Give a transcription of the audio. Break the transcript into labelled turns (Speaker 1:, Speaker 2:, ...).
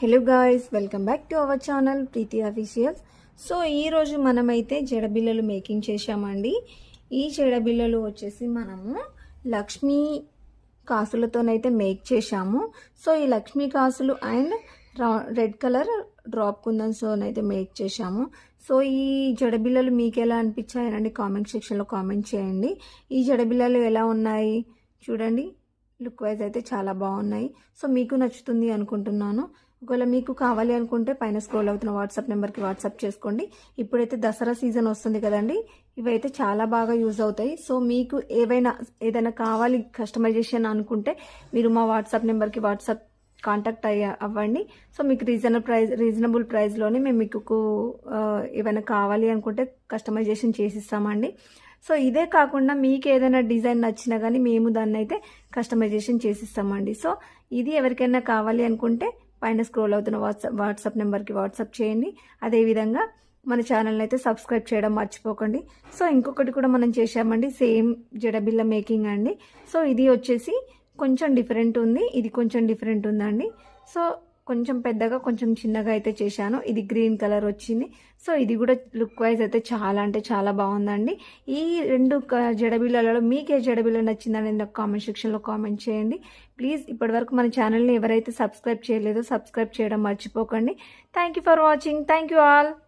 Speaker 1: Hello guys welcome back to our channel Preethi officials so ఈరోజు మనమైతే జడబిల్లలు making చేశామండి. ఈ జడబిల్లలు వచ్చేసి మనము లక్ష్మీ కాసులతోనైతే మేక్ చేశాము. సో ఈ లక్ష్మీ కాసులు అండ్ రెడ్ కలర్ డ్రాప్ కుందన్స్తోనైతే మేక్ చేశాము. సో ఈ జడబిల్లలు మీకు ఎలా అనిపించాయనండి కామెంట్ సెక్షన్లో కామెంట్ చేయండి. ఈ జడబిల్లలు ఎలా ఉన్నాయి? చూడండి. లుక్ వైజ్ అయితే చాలా బాగున్నాయి. సో మీకు నచ్చుతుంది అనుకుంటున్నాను. ఒకవేళ మీకు కావాలి అనుకుంటే పైన స్క్రోల్ అవుతున్న వాట్సాప్ నెంబర్కి వాట్సాప్ చేసుకోండి. ఇప్పుడైతే దసరా సీజన్ వస్తుంది కదండి. ఇవైతే చాలా బాగా యూజ్ అవుతాయి. సో మీకు ఏవైనా ఏదైనా కావాలి కస్టమైజేషన్ అనుకుంటే మీరు మా వాట్సాప్ నెంబర్కి వాట్సాప్ కాంటాక్ట్ అయ్య అవ్వండి. సో మీకు రీజనబుల్ ప్రైస్ రీజనబుల్ ప్రైస్లోనే మేము మీకు ఏమైనా కావాలి అనుకుంటే కస్టమైజేషన్ చేసిస్తామండి. సో ఇదే కాకుండా మీకు ఏదైనా డిజైన్ నచ్చినా కానీ మేము దాన్ని అయితే కస్టమైజేషన్ చేసిస్తామండి. సో ఇది ఎవరికైనా కావాలి అనుకుంటే పైన స్క్రోల్ అవుతున్న వాట్సాప్ వాట్సాప్ నెంబర్కి వాట్సాప్ చేయండి. అదేవిధంగా మన ఛానల్ని అయితే సబ్స్క్రైబ్ చేయడం మర్చిపోకండి. సో ఇంకొకటి కూడా మనం చేశామండి సేమ్ జడబిల్ల మేకింగ్ అండి. సో ఇది వచ్చేసి కొంచెం డిఫరెంట్ ఉంది ఇది కొంచెం డిఫరెంట్ ఉందండి. సో కొంచెం పెద్దగా కొంచెం చిన్నగా అయితే చేశాను. ఇది గ్రీన్ కలర్ వచ్చింది. సో ఇది కూడా లుక్ వైజ్ అయితే చాలా అంటే చాలా బాగుందండి. ఈ రెండు క- జడబిళ్ళలలో మీకు ఏ జడబిల్ల నచ్చిందని నాకు కామెంట్ సెక్షన్లో కామెంట్ చేయండి. ప్లీజ్ ఇప్పటివరకు మన ఛానల్ని ఎవరైతే సబ్స్క్రైబ్ చేయలేదో సబ్స్క్రైబ్ చేయడం మర్చిపోకండి. Thank you for watching. Thank you all.